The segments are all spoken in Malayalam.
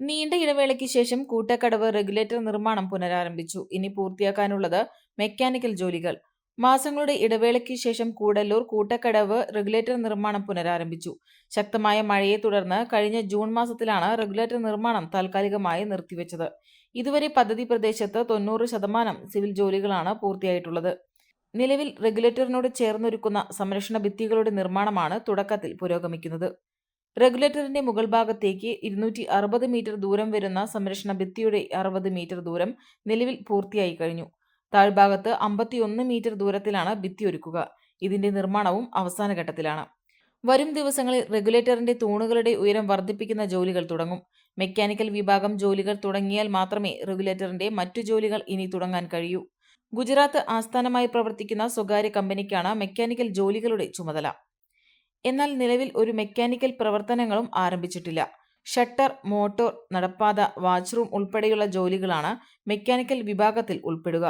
നീണ്ട ഇടവേളയ്ക്ക് ശേഷം കൂട്ടക്കടവ് റെഗുലേറ്റർ നിർമ്മാണം പുനരാരംഭിച്ചു. ഇനി പൂർത്തിയാക്കാനുള്ളത് മെക്കാനിക്കൽ ജോലികൾ. മാസങ്ങളുടെ ഇടവേളയ്ക്ക് ശേഷം കൂടല്ലൂർ കൂട്ടക്കടവ് റെഗുലേറ്റർ നിർമ്മാണം പുനരാരംഭിച്ചു. ശക്തമായ മഴയെ തുടർന്ന് കഴിഞ്ഞ ജൂൺ മാസത്തിലാണ് റെഗുലേറ്റർ നിർമ്മാണം താൽക്കാലികമായി നിർത്തിവെച്ചത്. ഇതുവരെ പദ്ധതി പ്രദേശത്ത് തൊണ്ണൂറ് ശതമാനം സിവിൽ ജോലികളാണ് പൂർത്തിയായിട്ടുള്ളത്. നിലവിൽ റെഗുലേറ്ററിനോട് ചേർന്നൊരുക്കുന്ന സംരക്ഷണ ഭിത്തികളുടെ നിർമ്മാണമാണ് തുടക്കത്തിൽ പുരോഗമിക്കുന്നത്. റെഗുലേറ്ററിന്റെ മുകൾ ഭാഗത്തേക്ക് ഇരുന്നൂറ്റി അറുപത് മീറ്റർ ദൂരം വരുന്ന സംരക്ഷണ ഭിത്തിയുടെ അറുപത് മീറ്റർ ദൂരം നിലവിൽ പൂർത്തിയായി കഴിഞ്ഞു. താഴ്ഭാഗത്ത് അമ്പത്തിയൊന്ന് മീറ്റർ ദൂരത്തിലാണ് ഭിത്തി ഒരുക്കുക. ഇതിന്റെ നിർമ്മാണവും അവസാന ഘട്ടത്തിലാണ്. വരും ദിവസങ്ങളിൽ റെഗുലേറ്ററിന്റെ തൂണുകളുടെ ഉയരം വർദ്ധിപ്പിക്കുന്ന ജോലികൾ തുടങ്ങും. മെക്കാനിക്കൽ വിഭാഗം ജോലികൾ തുടങ്ങിയാൽ മാത്രമേ റെഗുലേറ്ററിന്റെ മറ്റു ജോലികൾ ഇനി തുടങ്ങാൻ കഴിയൂ. ഗുജറാത്ത് ആസ്ഥാനമായി പ്രവർത്തിക്കുന്ന സ്വകാര്യ കമ്പനിക്കാണ് മെക്കാനിക്കൽ ജോലികളുടെ ചുമതല. എന്നാൽ നിലവിൽ ഒരു മെക്കാനിക്കൽ പ്രവർത്തനങ്ങളും ആരംഭിച്ചിട്ടില്ല. ഷട്ടർ മോട്ടോർ നടപ്പാത വാച്ച്റൂം ഉൾപ്പെടെയുള്ള ജോലികളാണ് മെക്കാനിക്കൽ വിഭാഗത്തിൽ ഉൾപ്പെടുക.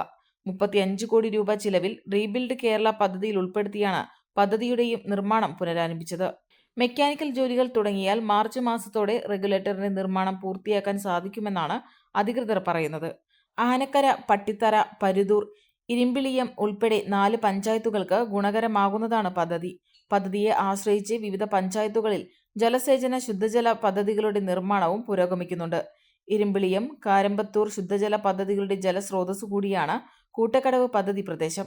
മുപ്പത്തിയഞ്ച് കോടി രൂപ ചിലവിൽ റീബിൽഡ് കേരള പദ്ധതിയിൽ ഉൾപ്പെടുത്തിയാണ് പദ്ധതിയുടെയും നിർമ്മാണം പുനരാരംഭിച്ചത്. മെക്കാനിക്കൽ ജോലികൾ തുടങ്ങിയാൽ മാർച്ച് മാസത്തോടെ റെഗുലേറ്ററിന്റെ നിർമ്മാണം പൂർത്തിയാക്കാൻ സാധിക്കുമെന്നാണ് അധികൃതർ പറയുന്നത്. ആനക്കര പട്ടിത്തറ പരുതൂർ ഇരിമ്പിളിയം ഉൾപ്പെടെ നാല് പഞ്ചായത്തുകൾക്ക് ഗുണകരമാകുന്നതാണ് പദ്ധതി. പദ്ധതിയെ ആശ്രയിച്ച് വിവിധ പഞ്ചായത്തുകളിൽ ജലസേചന ശുദ്ധജല പദ്ധതികളുടെ നിർമ്മാണവും പുരോഗമിക്കുന്നുണ്ട്. ഇരുമ്പിളിയം കാരമ്പത്തൂർ ശുദ്ധജല പദ്ധതികളുടെ ജലസ്രോതസ്സുകൂടിയാണ് കൂട്ടക്കടവ് പദ്ധതി പ്രദേശം.